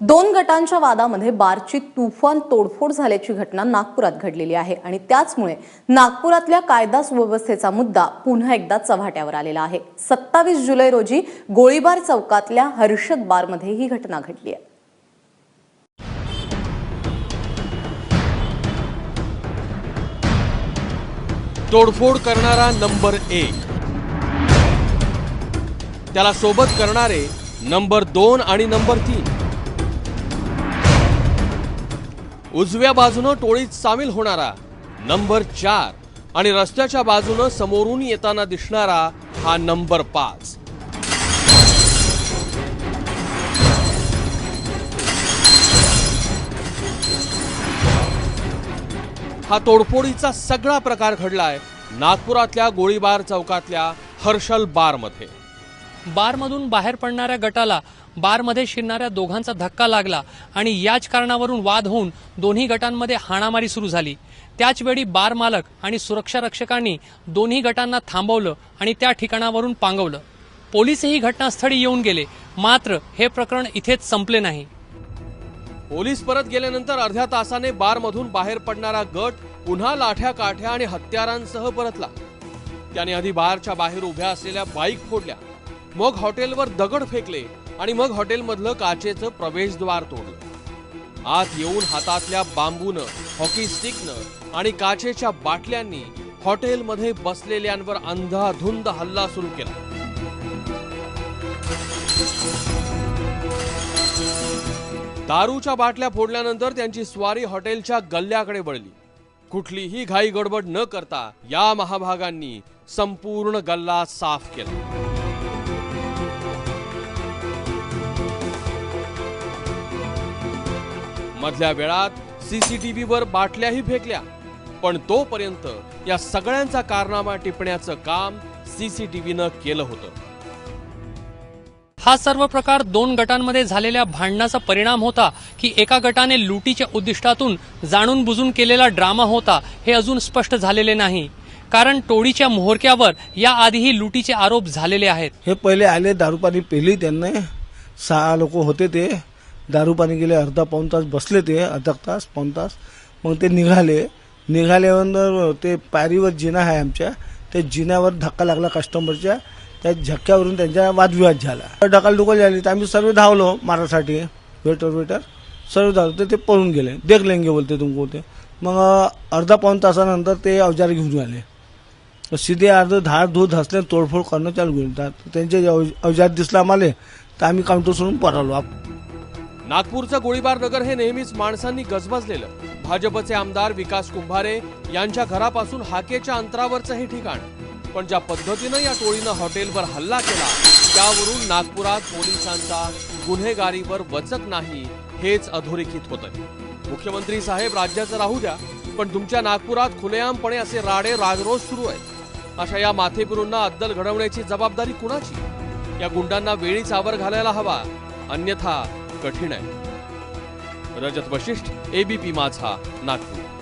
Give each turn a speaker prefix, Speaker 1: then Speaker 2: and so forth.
Speaker 1: दोन गटांच्या वादामध्ये बारची तुफान तोडफोड झाल्याची घटना नागपुरात घडलेली आहे आणि त्याचमुळे नागपुरातल्या कायदा सुव्यवस्थेचा मुद्दा पुन्हा एकदा चव्हाट्यावर आलेला आहे. सत्तावीस जुलै रोजी गोळीबार चौकातल्या हर्षद बारमध्ये ही घटना घडली आहे.
Speaker 2: तोडफोड करणारा नंबर एक. त्याला सोबत करणारे नंबर दोन आणि नंबर तीन. उजव्या बाजूनं टोळीत सामील होणारा नंबर चार आणि रस्त्याच्या बाजूनं समोरून येताना दिसणारा हा नंबर पाच. हा तोडफोडीचा सगळा प्रकार घडलाय नागपुरातल्या गोळीबार चौकातल्या हर्षल बारमध्ये.
Speaker 3: बारमधून बाहेर पडणाऱ्या गटाला बारमध्ये शिरणाऱ्या दोघांचा धक्का लागला आणि याच कारणावरून वाद होऊन दोन्ही गटांमध्ये हाणामारी सुरू झाली. त्याचवेळी बार मालक आणि सुरक्षा रक्षकांनी दोन्ही गटांना थांबवलं आणि त्या ठिकाणावरून पांगवलं. पोलीसही घटनास्थळी येऊन गेले. मात्र हे प्रकरण इथेच संपले नाही.
Speaker 2: पोलीस परत गेल्यानंतर अर्ध्या तासाने बारमधून बाहेर पडणारा गट पुन्हा लाठ्या काठ्या आणि हत्यारांसह परतला. त्याने आधी बारच्या बाहेर उभ्या असलेल्या बाईक फोडल्या. मग हॉटेलवर दगड फेकले. आणि मग हॉटेलमधलं काचेचं प्रवेशद्वार तोडलं. आत येऊन हातातल्या बांबूनं हॉकी स्टिकनं आणि काचेच्या बाटल्यांनी हॉटेलमध्ये बसलेल्यांवर अंधाधुंद हल्ला सुरू केला. दारूच्या बाटल्या फोडल्यानंतर त्यांची स्वारी हॉटेलच्या गल्ल्याकडे वळली. कुठलीही घाई गडबड न करता या महाभागांनी संपूर्ण गल्ला साफ केला. मधल्या वेळात सीसीटीव्हीवर बाटल्याही फेकल्या. पण तोपर्यंत या सगळ्यांचा कारनामा टिपण्याचं काम सीसीटीव्हीनं केलं होतं.
Speaker 3: हा सर्व प्रकार दोन गटांमध्ये झालेल्या भांडणाचा परिणाम होता की एका गटाने लुटीच्या उद्दिष्टातून जाणून बुजून केलेला ड्रामा होता हे अजून स्पष्ट झालेले नाही. कारण टोळीच्या मोहरक्यावर याआधीही लुटीचे आरोप झालेले आहेत.
Speaker 4: हे पहिले आले दारू पाणी पेली त्यांनी. सहा लोक होते ते. दारू पाणी गेले अर्धा पाऊन तास बसले ते अर्धा तास पाऊन तास. मग ते निघाले. निघाल्यानंतर ते पायरीवर जिना आहे आमच्या. त्या जिन्यावर धक्का लागला कस्टमरच्या त्या झक्क्यावरून त्यांचा वादविवाद झाला. ढकाल डुकल झाली. तर आम्ही सर्व धावलो मारासाठी. Waiter waiter. सर्व धावलो. ते पळून गेले. देख लेंगे बोलते तुमको ते. मग अर्धा पाऊन तासानंतर ते अवजार घेऊन आले. सीधे अर्ध धार धूर धसले तोडफोड करणं चालू घेऊन त्यांचे अवजार दिसला आम्हाला. तर आम्ही काउंटर सोडून परालो आप-
Speaker 2: नागपूरचं गोळीबार नगर हे नेहमीच माणसांनी गजबजलेलं. भाजपचे आमदार विकास कुंभारे यांच्या घरापासून हाकेच्या अंतरावरचं हे ठिकाण. पण ज्या पद्धतीनं या टोळीनं हॉटेलवर हल्ला केला त्यावरून नागपुरात पोलिसांचा गुन्हेगारीवर वचक नाही हेच अधोरेखित होतंय. मुख्यमंत्री साहेब राज्याचं राहू द्या पण तुमच्या नागपुरात खुलेआमपणे असे राडे राजरोज सुरू आहेत. अशा या माथेपिरूंना अद्दल घडवण्याची जबाबदारी कुणाची? या गुंडांना वेळीच आवर घालायला हवा. अन्यथा कठीण आहे. रजत वशिष्ठ एबीपी माझा नागपूर.